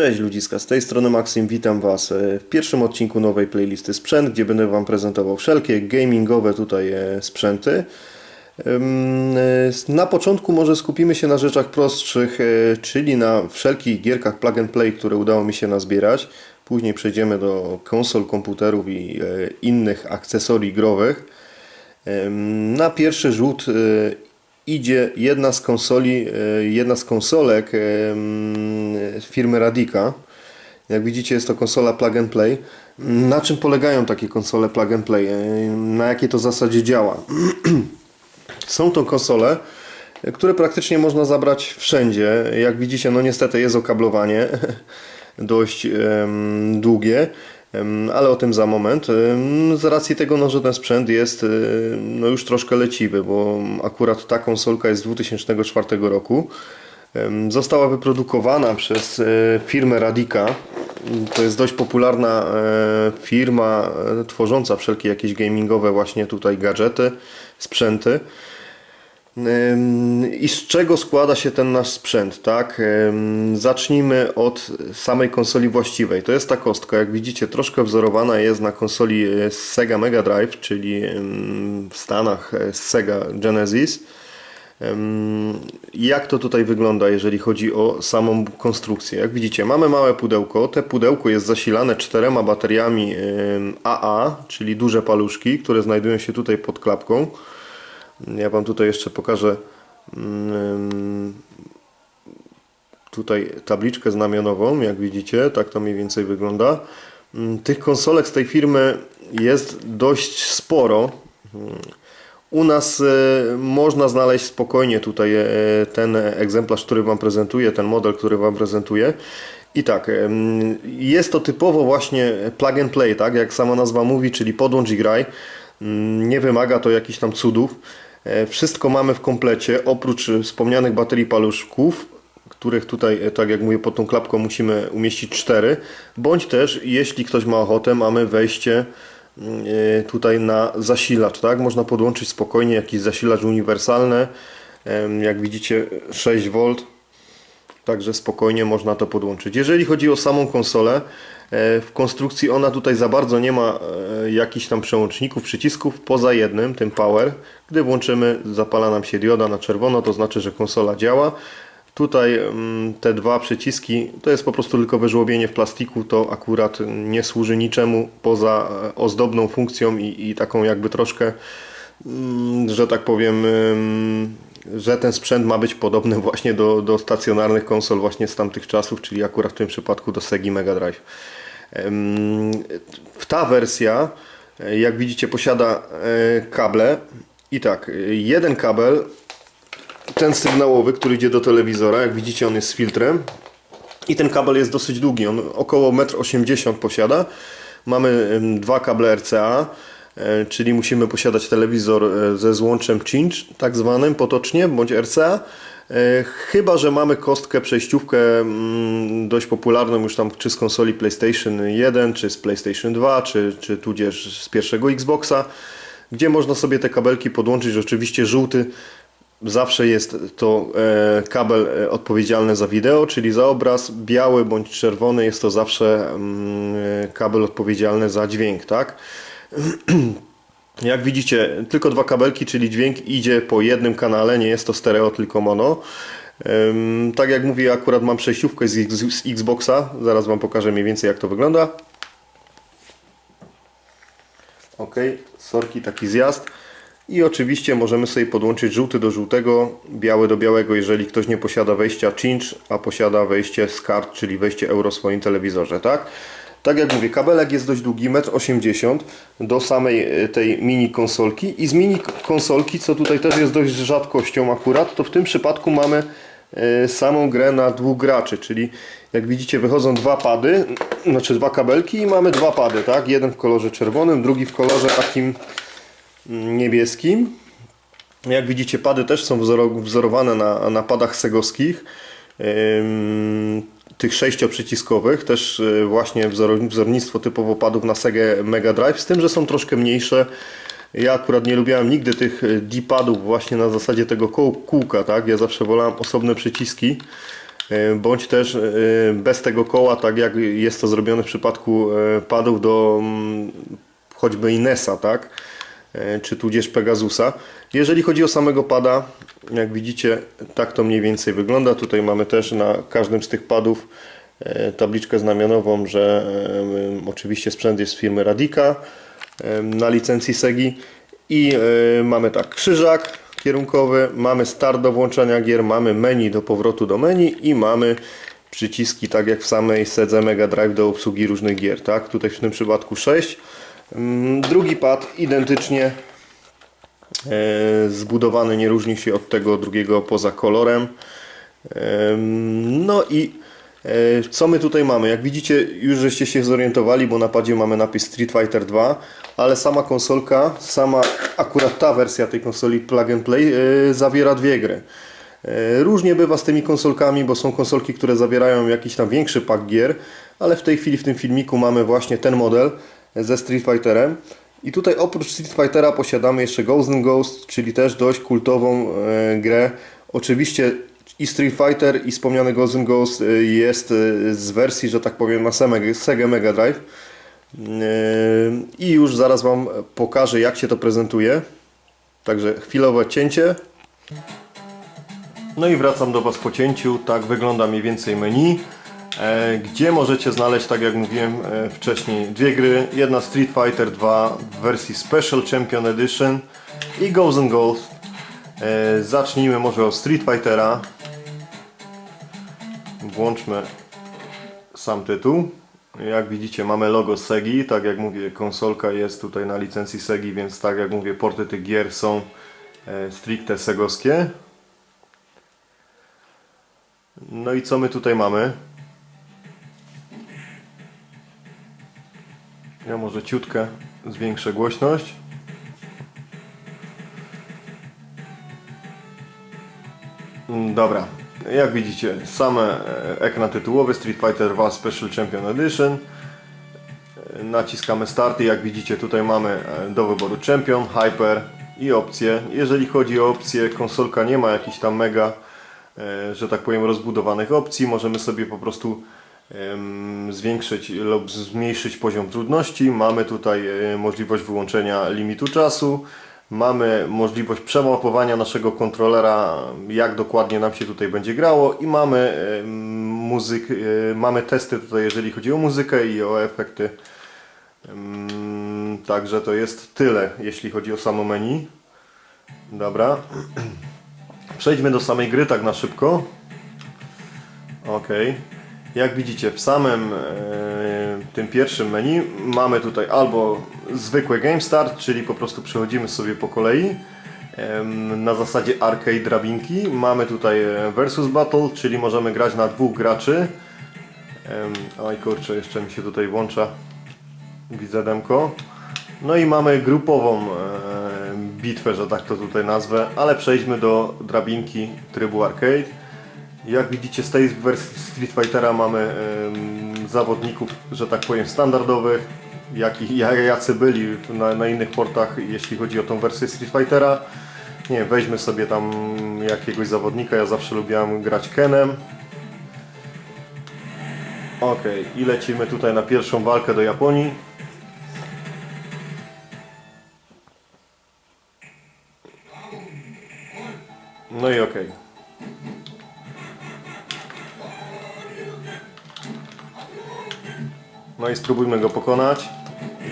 Cześć ludziska, z tej strony Maxim, witam Was e, w pierwszym odcinku nowej playlisty Sprzęt, gdzie będę Wam prezentował wszelkie gamingowe tutaj e, sprzęty. E, Na początku może skupimy się na rzeczach prostszych, czyli na wszelkich gierkach plug and play, które udało mi się nazbierać. Później przejdziemy do konsol, komputerów i innych akcesorii growych. Na pierwszy rzut idzie jedna z konsoli, e, jedna z konsolek em, firmy Radica. Jak widzicie jest to konsola plug and play. Na czym polegają takie konsole plug and play? E, Na jakiej to zasadzie działa? Są to konsole, e, które praktycznie można zabrać wszędzie. Jak widzicie, no niestety jest okablowanie dość długie, ale o tym za moment. Z racji tego, no, że ten sprzęt jest em, no, już troszkę leciwy, bo akurat ta konsolka jest z 2004 roku. Została wyprodukowana przez e, firmę Radica. To jest dość popularna e, firma e, tworząca wszelkie jakieś gamingowe właśnie tutaj gadżety, sprzęty. I z czego składa się ten nasz sprzęt, tak? Zacznijmy od samej konsoli właściwej. To jest ta kostka, jak widzicie, troszkę wzorowana jest na konsoli e, Sega Mega Drive, czyli w Stanach e, z Sega Genesis. Jak to tutaj wygląda, jeżeli chodzi o samą konstrukcję? Jak widzicie, mamy małe pudełko. Te pudełko jest zasilane czterema bateriami AA, czyli duże paluszki, które znajdują się tutaj pod klapką. Ja Wam tutaj jeszcze pokażę mm, tutaj tabliczkę znamionową, jak widzicie, tak to mniej więcej wygląda. Mm, Tych konsolek z tej firmy jest dość sporo. Mm, U nas e, można znaleźć spokojnie tutaj e, ten egzemplarz, który Wam prezentuję, ten model, który Wam prezentuję. I tak, em, jest to typowo właśnie plug and play, tak jak sama nazwa mówi, czyli podłącz i graj. Nie wymaga to jakichś tam cudów. E, Wszystko mamy w komplecie, oprócz wspomnianych baterii paluszków, których tutaj, e, tak jak mówię, pod tą klapką musimy umieścić cztery, bądź też, jeśli ktoś ma ochotę, mamy wejście mm, e, tutaj na zasilacz, tak? Można podłączyć spokojnie jakiś zasilacz uniwersalny, jak widzicie 6V, Także spokojnie można to podłączyć. Jeżeli chodzi o samą konsolę, e, w konstrukcji ona tutaj za bardzo nie ma e, jakichś tam przełączników, przycisków, poza jednym, tym power. Gdy włączymy, zapala nam się dioda na czerwono, to znaczy, że konsola działa. Tutaj mm, te dwa przyciski, to jest po prostu tylko wyżłobienie w plastiku, to akurat nie służy niczemu poza e, ozdobną funkcją i, i taką jakby troszkę, mm, że tak powiem, ym, że ten sprzęt ma być podobny właśnie do, do stacjonarnych konsol właśnie z tamtych czasów, czyli akurat w tym przypadku do Segi Mega Drive. Ta wersja, e, jak widzicie, posiada e, kable i tak, e, jeden kabel, ten sygnałowy, który idzie do telewizora, jak widzicie on jest z filtrem i ten kabel jest dosyć długi, on około 1,80 m posiada. Mamy dwa kable RCA, czyli musimy posiadać telewizor e, ze złączem cinch, tak zwanym potocznie, bądź RCA. E, Chyba, że mamy kostkę przejściówkę mm, dość popularną już tam czy z konsoli PlayStation 1, czy z PlayStation 2, czy, czy tudzież z pierwszego Xboxa, gdzie można sobie te kabelki podłączyć. Oczywiście żółty zawsze jest to e, kabel e, odpowiedzialny za wideo, czyli za obraz, biały bądź czerwony jest to zawsze mm, e, kabel odpowiedzialny za dźwięk, tak? Jak widzicie, tylko dwa kabelki, czyli dźwięk idzie po jednym kanale, nie jest to stereo, tylko mono. Tak jak mówię, akurat mam przejściówkę z, Xboxa, zaraz Wam pokażę mniej więcej jak to wygląda. Ok, sorki, taki zjazd. I oczywiście możemy sobie podłączyć żółty do żółtego, biały do białego, jeżeli ktoś nie posiada wejścia cinch, a posiada wejście z kart, czyli wejście euro w swoim telewizorze, tak? Tak jak mówię, kabelek jest dość długi, 1,80 m do samej e, tej mini konsolki i z mini konsolki, co tutaj też jest dość rzadkością akurat, to w tym przypadku mamy e, samą grę na dwóch graczy, czyli jak widzicie wychodzą dwa pady, znaczy dwa kabelki i mamy dwa pady, tak? Jeden w kolorze czerwonym, drugi w kolorze takim mm, niebieskim. Jak widzicie, pady też są wzoro- wzorowane na, na padach segowskich. Tych sześcioprzyciskowych, też y, właśnie wzor- wzornictwo typowo padów na Sega Mega Drive, z tym, że są troszkę mniejsze. Ja akurat nie lubiałem nigdy tych y, D-padów właśnie na zasadzie tego kółka, tak? Ja zawsze wolałem osobne przyciski. e, bądź też bez tego koła, tak jak jest to zrobione w przypadku padów do mm, choćby Inesa, tak? E, czy tudzież Pegasusa. Jeżeli chodzi o samego pada, jak widzicie, tak to mniej więcej wygląda. Tutaj mamy też na każdym z tych padów e, tabliczkę znamionową, że e, oczywiście sprzęt jest z firmy Radika na licencji Segi i mamy tak krzyżak kierunkowy, mamy start do włączania gier, mamy menu do powrotu do menu i mamy przyciski tak jak w samej Sedze Mega Drive do obsługi różnych gier, tak? Tutaj w tym przypadku 6. Mm, Drugi pad identycznie e, zbudowany, nie różni się od tego drugiego poza kolorem. Em, No i e, co my tutaj mamy? Jak widzicie, już żeście się zorientowali, bo na padzie mamy napis Street Fighter 2, ale sama konsolka, sama akurat ta wersja tej konsoli Plug and Play e, zawiera dwie gry. E, Różnie bywa z tymi konsolkami, bo są konsolki, które zawierają jakiś tam większy pak gier, ale w tej chwili w tym filmiku mamy właśnie ten model ze Street Fighterem. I tutaj oprócz Street Fightera posiadamy jeszcze Ghost Ghost, czyli też dość kultową e, grę. Oczywiście i Street Fighter i wspomniany Ghost Ghost e, jest e, z wersji, że tak powiem, na Sega- Mega Drive. I już zaraz Wam pokażę jak się to prezentuje. Także chwilowe cięcie. No i wracam do Was po cięciu. Tak wygląda mniej więcej menu. E, gdzie możecie znaleźć, tak jak mówiłem e, wcześniej, dwie gry. Jedna Street Fighter 2 w wersji Special Champion Edition i Ghost and. E, zacznijmy może od Street Fightera. Włączmy sam tytuł. Jak widzicie mamy logo Segi, tak jak mówię konsolka jest tutaj na licencji Segi, więc tak jak mówię porty tych gier są stricte segowskie. No i co my tutaj mamy? Ja może ciutkę zwiększę głośność. Mm, Dobra, jak widzicie, same e, ekran tytułowy Street Fighter 2 Special Champion Edition. E, Naciskamy start i jak widzicie tutaj mamy e, do wyboru Champion, Hyper i opcje. Jeżeli chodzi o opcje, konsolka nie ma jakichś tam mega, że tak powiem, rozbudowanych opcji. Możemy sobie po prostu zwiększyć lub zmniejszyć poziom trudności. Mamy tutaj e, możliwość wyłączenia limitu czasu. Mamy możliwość przemapowania naszego kontrolera, jak dokładnie nam się tutaj będzie grało i mamy muzyk, e, mamy testy tutaj, jeżeli chodzi o muzykę i o efekty. Także to jest tyle, jeśli chodzi o samo menu. Dobra. Przejdźmy do samej gry tak na szybko. Ok. Jak widzicie, w samym e, tym pierwszym menu mamy tutaj albo zwykły Game Start, czyli po prostu przechodzimy sobie po kolei na zasadzie arcade drabinki. Mamy tutaj e, Versus Battle, czyli możemy grać na dwóch graczy. Oj kurczę, jeszcze mi się tutaj włącza widzedemko. No i mamy grupową e, bitwę, że tak to tutaj nazwę, ale przejdźmy do drabinki trybu arcade. Jak widzicie z tej wersji Street Fightera mamy zawodników, że tak powiem standardowych, jak, jacy byli na, na innych portach, jeśli chodzi o tą wersję Street Fightera. Nie weźmy sobie tam jakiegoś zawodnika, ja zawsze lubiłem grać Kenem. Ok, i lecimy tutaj na pierwszą walkę do Japonii. No i okej. No i spróbujmy go pokonać.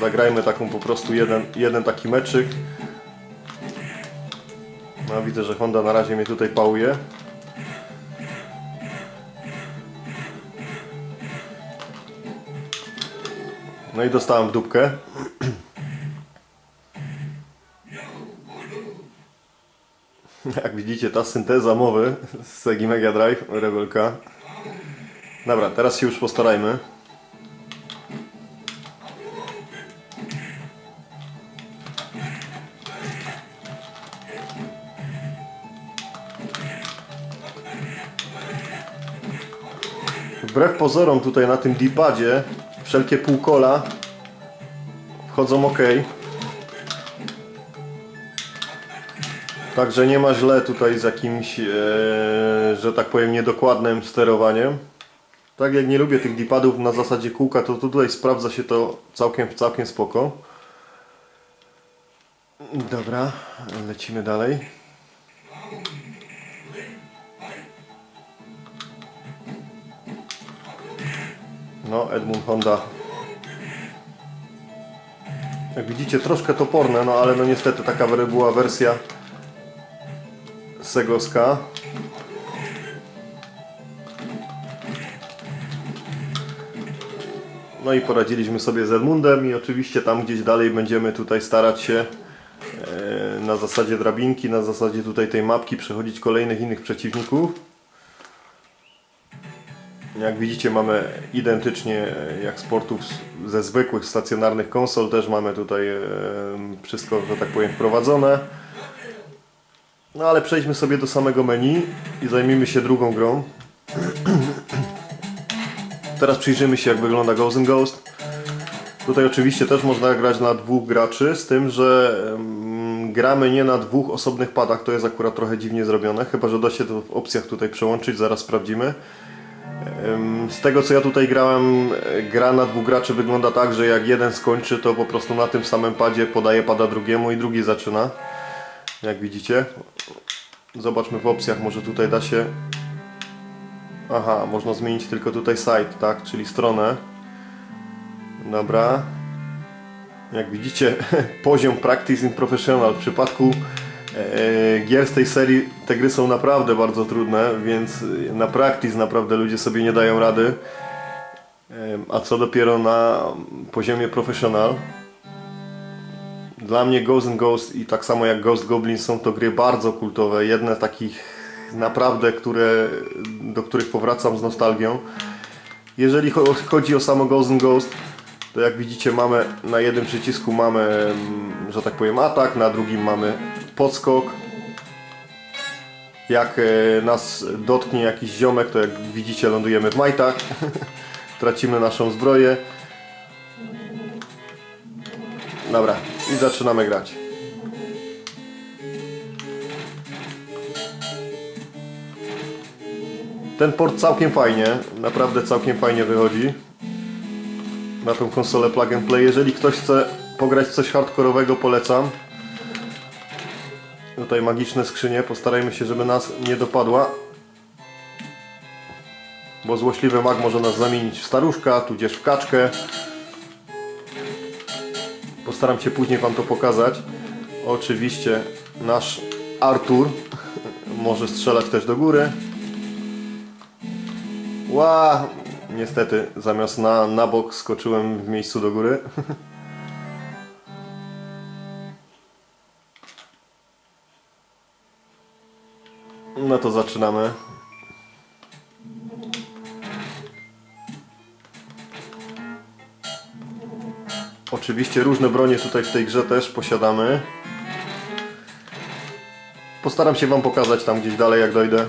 Zagrajmy taką po prostu jeden, jeden taki meczyk. No widzę, że Honda na razie mnie tutaj pałuje. No i dostałem w dupkę. Jak widzicie, ta synteza mowy z Segi Mega Drive, Rebelka. Dobra, teraz się już postarajmy. Wbrew pozorom tutaj na tym D-padzie wszelkie półkola wchodzą ok. Także nie ma źle tutaj z jakimś, e, że tak powiem, niedokładnym sterowaniem. Tak jak nie lubię tych dipadów na zasadzie kółka, to tutaj sprawdza się to całkiem, całkiem spoko. Dobra, lecimy dalej. No, Edmund Honda. Jak widzicie, troszkę toporne, no ale no niestety taka była wersja Segowska. No i poradziliśmy sobie z Edmundem i oczywiście tam gdzieś dalej będziemy tutaj starać się e, na zasadzie drabinki, na zasadzie tutaj tej mapki przechodzić kolejnych innych przeciwników. Jak widzicie mamy identycznie e, jak sportów ze zwykłych stacjonarnych konsol, też mamy tutaj e, wszystko, że tak powiem, wprowadzone. No ale przejdźmy sobie do samego menu i zajmijmy się drugą grą. Teraz przyjrzymy się jak wygląda Ghost Ghost. Tutaj oczywiście też można grać na dwóch graczy, z tym, że gramy nie na dwóch osobnych padach, to jest akurat trochę dziwnie zrobione, chyba że da się to w opcjach tutaj przełączyć, zaraz sprawdzimy. Z tego co ja tutaj grałem, gra na dwóch graczy wygląda tak, że jak jeden skończy, to po prostu na tym samym padzie podaje pada drugiemu i drugi zaczyna. Jak widzicie. Zobaczmy w opcjach, może tutaj da się... Aha, można zmienić tylko tutaj site, tak? Czyli stronę. Dobra. Jak widzicie, poziom Practice in Professional w przypadku gier z tej serii te gry są naprawdę bardzo trudne, więc na Practice naprawdę ludzie sobie nie dają rady. A co dopiero na poziomie Professional. Dla mnie Ghost and Ghost i tak samo jak Ghost Goblin są to gry bardzo kultowe. Jedne takich naprawdę, które, do których powracam z nostalgią. Jeżeli cho- chodzi o samo Ghost and Ghost, to jak widzicie mamy na jednym przycisku mamy, że tak powiem, atak, na drugim mamy podskok. Jak e, nas dotknie jakiś ziomek, to jak widzicie lądujemy w majtach. Tracimy naszą zbroję. Dobra, i zaczynamy grać. Ten port całkiem fajnie, naprawdę całkiem fajnie wychodzi na tą konsolę Plug and Play. Jeżeli ktoś chce pograć coś hardkorowego, polecam. Tutaj magiczne skrzynie, postarajmy się, żeby nas nie dopadła. Bo złośliwy mag może nas zamienić w staruszka, tudzież w kaczkę. Postaram się później Wam to pokazać. Oczywiście nasz Artur może strzelać też do góry. Ła! Niestety zamiast na, na bok skoczyłem w miejscu do góry. No to zaczynamy. Oczywiście różne bronie tutaj w tej grze też posiadamy. Postaram się Wam pokazać tam gdzieś dalej jak dojdę.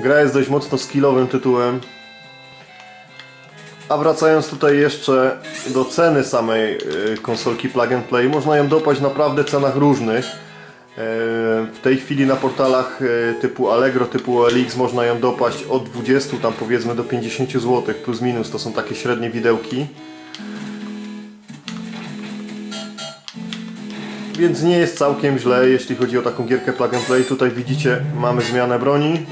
Gra jest dość mocno skillowym tytułem. A wracając tutaj jeszcze do ceny samej y, konsolki Plug and Play, można ją dopaść naprawdę cenach różnych. E, W tej chwili na portalach e, typu Allegro, typu OLX można ją dopaść od 20 tam powiedzmy do 50 zł plus minus, to są takie średnie widełki. Więc nie jest całkiem źle, jeśli chodzi o taką gierkę Plug and Play. Tutaj widzicie, mamy zmianę broni.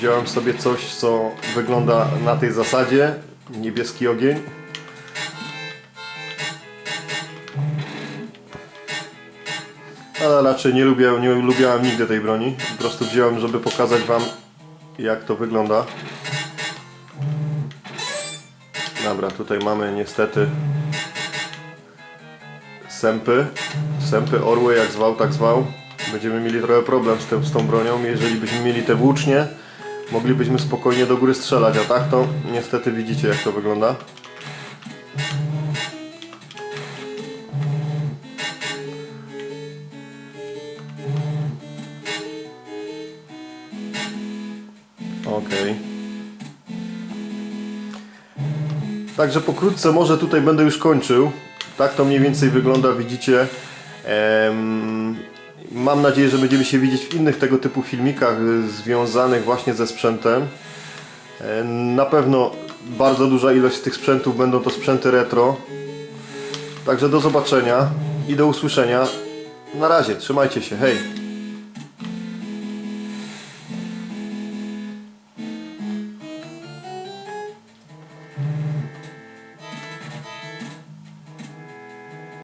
Wziąłem sobie coś, co wygląda na tej zasadzie. Niebieski ogień. Ale raczej nie, lubię, nie lubiałem nigdy tej broni. Po prostu wziąłem, żeby pokazać Wam, jak to wygląda. Dobra, tutaj mamy niestety sępy. Sępy, orły, jak zwał, tak zwał. Będziemy mieli trochę problem z, tym, z tą bronią. Jeżeli byśmy mieli te włócznie, moglibyśmy spokojnie do góry strzelać, a tak to niestety widzicie jak to wygląda. Okej. Także pokrótce może tutaj będę już kończył. Tak to mniej więcej wygląda, widzicie. Em, mam nadzieję, że będziemy się widzieć w innych tego typu filmikach y, związanych właśnie ze sprzętem. E, Na pewno bardzo duża ilość z tych sprzętów będą to sprzęty retro. Także do zobaczenia i do usłyszenia. Na razie, trzymajcie się, hej!